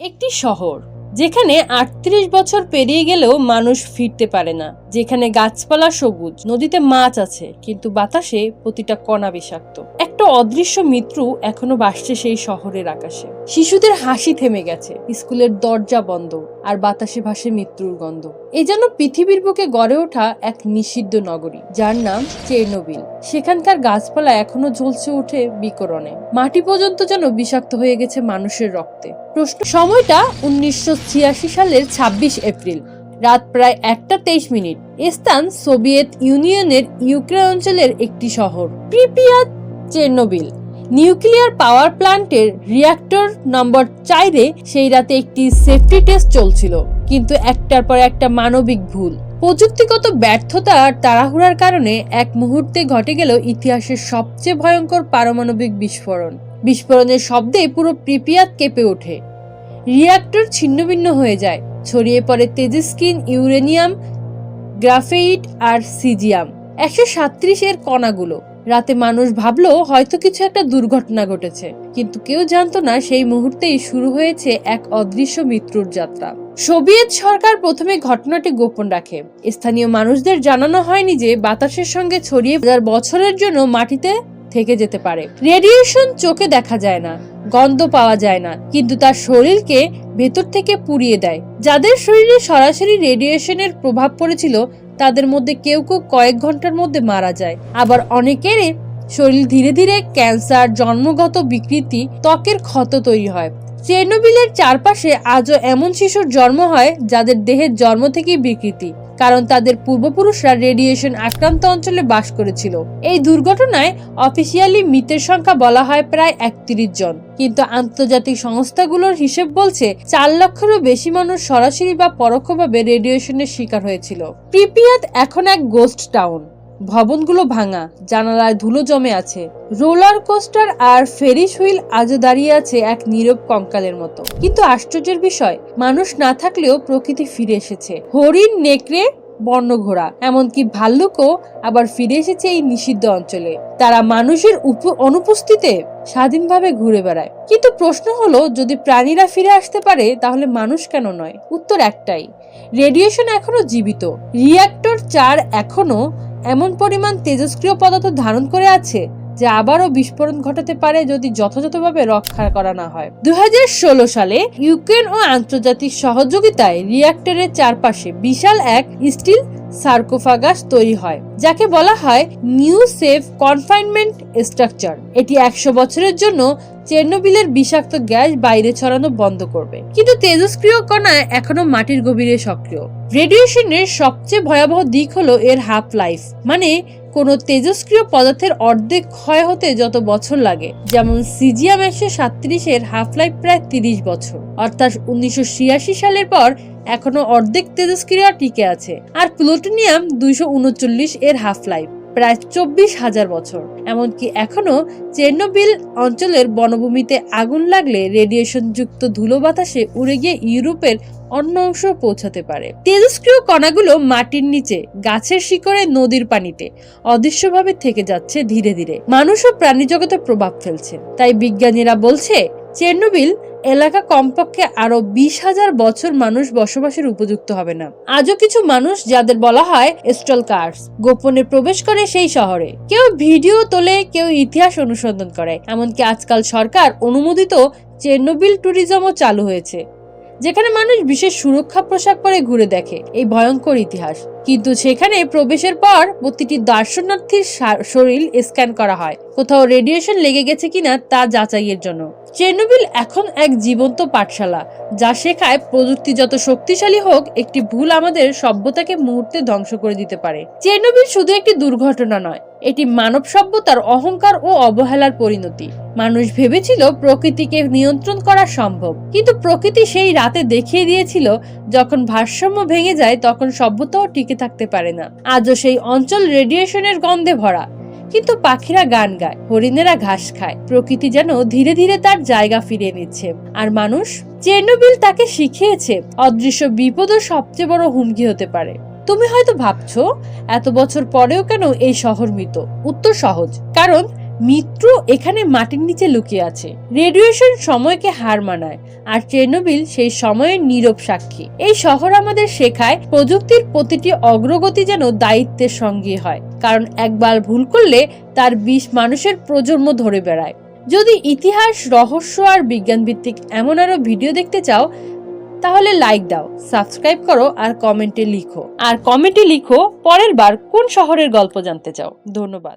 একটি শহর, যেখানে আটত্রিশ বছর পেরিয়ে গেলেও মানুষ ফিরতে পারে না। যেখানে গাছপালা সবুজ, নদীতে মাছ আছে, কিন্তু বাতাসে প্রতিটা কণা বিষাক্ত। একটা অদৃশ্য মৃত্যু এখনও বাসছে সেই শহরের আকাশে। শিশুদের হাসি থেমে গেছে। স্কুলের দরজা বন্ধ আর বাতাসে ভাসে মৃত্যুর গন্ধ। এ যেন পৃথিবীর বুকে গড়ে ওঠা এক নিষিদ্ধ নগরী, যার নাম চেরনোবিল। সেখানকার গাছপালা এখনও ঝলসে ওঠে বিকরণে। মাটি পর্যন্ত যেন বিষাক্ত হয়ে গেছে মানুষের রক্তে। প্রশ্ন, সময়টা উনিশশো ছিয়াশি সালের ছাব্বিশ এপ্রিল, রাত প্রায় একটা তেইশ মিনিট। স্থান সোভিয়েত ইউনিয়নের ইউক্রেন অঞ্চলের একটি শহর। Pripyat Chernobyl. নিউক্লিয়ার পাওয়ার প্ল্যান্টের রিয়াক্টর নম্বর চাইরে সেই রাতে একটি সেফটি টেস্ট চলছিল, কিন্তু একটার পর একটা মানবিক ভুল। প্রযুক্তিগত ব্যর্থতা আর তাড়াহুড়ার কারণে এক মুহূর্তে ঘটে গেল ইতিহাসের সবচেয়ে ভয়ঙ্কর পারমাণবিক বিস্ফোরণ। বিস্ফোরণের শব্দে পুরো প্রিপিয়াত কেঁপে ওঠে। রিয়াক্টর ছিন্নভিন্ন হয়ে যায়, ছড়িয়ে পড়ে তেজস্ক্রিন, ইউরেনিয়াম, গ্রাফেইট আর সিজিয়াম। একশো সাত্রিশের কণাগুলো। রাতে মানুষ ভাবলো হয়তো কিছু একটা দুর্ঘটনা ঘটেছে, কিন্তু কেউ জানতো না সেই মুহূর্তেই শুরু হয়েছে এক অদৃশ্য মৃত্যুর যাত্রা। সোভিয়েত সরকার প্রথমে ঘটনাটি গোপন রাখে। স্থানীয় মানুষদের জানানো হয়নি যে বাতাসের সঙ্গে ছড়িয়ে বছরের জন্য মাটিতে থেকে যেতে পারে। রেডিয়েশন চোখে দেখা যায় না। গন্ধ পাওয়া যায় না। কিন্তু তার শরীরকে ভেতর থেকে পুড়িয়ে দেয়। যাদের শরীরে সরাসরি রেডিয়েশনের প্রভাব পড়েছিল, তাদের মধ্যে কেউ কেউ কয়েক ঘণ্টার মধ্যে মারা যায়। আবার অনেকের শরীর ধীরে ধীরে ক্যান্সার, জন্মগত বিকৃতি, ত্বকের ক্ষত তৈরি হয়। চেরনোবিলের চারপাশে আজও এমন শিশুর জন্ম হয়, যাদের দেহের জন্ম থেকেই বিকৃতি। কারণ তাদের পূর্বপুরুষরা রেডিয়েশন আক্রান্ত অঞ্চলে বাস করেছিল। এই দুর্ঘটনায় অফিসিয়ালি মৃতের সংখ্যা বলা হয় প্রায় একত্রিশ জন। কিন্তু আন্তর্জাতিক সংস্থাগুলোর হিসেব বলছে, চার লক্ষেরও বেশি মানুষ সরাসরি বা পরোক্ষভাবে রেডিয়েশনের শিকার হয়েছিল। প্রিপিয়াত এখন এক গোস্ট টাউন ভবনগুলো ভাঙা, জানালায় ধুলো জমে আছে। রোলার কোস্টার আর ফেরিস হুইল আজও দাঁড়িয়ে আছে এক নীরব কঙ্কালের মতো। কিন্তু আশ্চর্যের বিষয়, মানুষ না থাকলেও প্রকৃতি ফিরে এসেছে। হরিণ নেকড়ে বর্ণ ঘোড়া, এমনকি ভাল্লুকও আবার ফিরে এসেছে এই নিষিদ্ধ অঞ্চলে। তারা মানুষের অনুপস্থিতিতে স্বাধীনভাবে ঘুরে বেড়ায়। কিন্তু প্রশ্ন হলো, যদি প্রাণীরা ফিরে আসতে পারে, তাহলে মানুষ কেন নয়? উত্তর একটাই। রেডিয়েশন এখনও জীবিত। রিয়াক্টর চার এখনও এমন পরিমাণ তেজস্ক্রিয় পদার্থ ধারণ করে আছে যে আবারও বিস্ফোরণ ঘটাতে পারে যদি যথাযথভাবে রক্ষা করা না হয়। দুই হাজার ষোলো সালে ইউক্রেন ও আন্তর্জাতিক সহযোগিতায় রিয়াক্টরের চারপাশে বিশাল এক স্টিল সার্কোফাগাস তৈরি হয়, যাকে বলা হয় নিউ সেফ কনফাইনমেন্ট স্ট্রাকচার। এটি একশো বছরের জন্য চেরনোবিলের বিষাক্ত গ্যাস বাইরে ছড়ানো বন্ধ করবে। কিন্তু তেজস্ক্রিয় কণা এখনও মাটির গভীরে সক্রিয়। রেডিয়েশনের সবচেয়ে ভয়াবহ দিক হলো এর হাফ লাইফ মানে কোনো তেজস্ক্রিয় পদার্থের অর্ধেক ক্ষয় হতে যত বছর লাগে। যেমন সিজিয়াম একশো সাত্রিশের হাফ লাইফ প্রায় তিরিশ বছর। অর্থাৎ উনিশশো ছিয়াশি সালের পর এখনও অর্ধেক তেজস্ক্রিয়া টিকে আছে। আর প্লুটোনিয়াম দুইশো উনচল্লিশ এর হাফ লাইফ প্রায় চব্বিশ হাজার বছর। এমনকি এখনও চেরনোবিল অঞ্চলের বনভূমিতে আগুন লাগলে রেডিয়েশন যুক্ত ধুলো বাতাসে উড়ে গিয়ে ইউরোপের অন্য অংশ পৌঁছাতে পারে। তেজস্ক্রিয় কণাগুলো মাটির নিচে, গাছের শিকড়ে, নদীর পানিতে অদৃশ্যভাবে থেকে যাচ্ছে ধীরে ধীরে। মানুষ ও প্রাণী জগতে প্রভাব ফেলছে। তাই বিজ্ঞানীরা বলছে, চেরনোবিল এলাকা কমপক্ষে আরও বিশ হাজার বছর মানুষ বসবাসের উপযুক্ত হবে না। আজও কিছু মানুষ যাদের বলা হয় স্টল কার্স, গোপনে প্রবেশ করে সেই শহরে। কেউ ভিডিও তোলে, কেউ ইতিহাস অনুসন্ধান করে। এমনকি আজকাল সরকার অনুমোদিত চেরনোবিল ট্যুরিজমও চালু হয়েছে। যেখানে মানুষ বিশেষ সুরক্ষা পোশাক পরে ঘুরে দেখে। এই ভয়ঙ্কর ইতিহাস। কিন্তু সেখানে প্রবেশের পর প্রতিটি দর্শনার্থীর শরীর স্ক্যান করা হয়। কোথাও রেডিয়েশন লেগে গেছে কিনা তা যাচাইয়ের জন্য। চেরনোবিল এখন এক জীবন্ত পাঠশালা, যা শেখায় প্রযুক্তি যত শক্তিশালী হোক, একটি ভুল আমাদের সভ্যতাকে মুহূর্তে ধ্বংস করে দিতে পারে। চেরনোবিল শুধু একটি দুর্ঘটনা নয় এটি মানব সভ্যতার অহংকার ও অবহেলার পরিণতি। মানুষ ভেবেছিল প্রকৃতিকে নিয়ন্ত্রণ করা সম্ভব। কিন্তু প্রকৃতি সেই রাতে দেখিয়ে দিয়েছিল, যখন ভারসাম্য ভেঙে যায়, তখন সভ্যতাও টিকে থাকতে পারে না। আজও সেই অঞ্চল রেডিয়েশনের গন্ধে ভরা। কিন্তু পাখিরা গান গায়, হরিণেরা ঘাস খায়। প্রকৃতি যেন ধীরে ধীরে তার জায়গা ফিরিয়ে নিচ্ছে। আর মানুষ, চেরনোবিল তাকে শিখিয়েছে, অদৃশ্য বিপদও সবচেয়ে বড় হুমকি হতে পারে। তুমি হয়তো ভাবছ, এত বছর পরেও কেন এই শহর মৃত? উত্তর সহজ, কারণ মিত্র এখানে মাটির নিচে লুকিয়ে আছে। রেডিয়েশন সময়কে হার মানায়, আর চেরনোবিল সেই সময়ের নীরব সাক্ষী। এই শহর আমাদের শেখায় প্রযুক্তির প্রতিটি অগ্রগতি যেন দায়িত্বের সঙ্গে হয়, কারণ একবার ভুল করলে তার বিষ মানুষের প্রজন্ম ধরে বেড়ায়। যদি ইতিহাস, রহস্য আর বিজ্ঞান ভিত্তিক এমন আরও ভিডিও দেখতে চাও তাহলে লাইক দাও সাবস্ক্রাইব করো আর কমেন্টে লিখো। আর কমেন্টে লিখো পরের বার কোন শহরের গল্প জানতে চাও। ধন্যবাদ।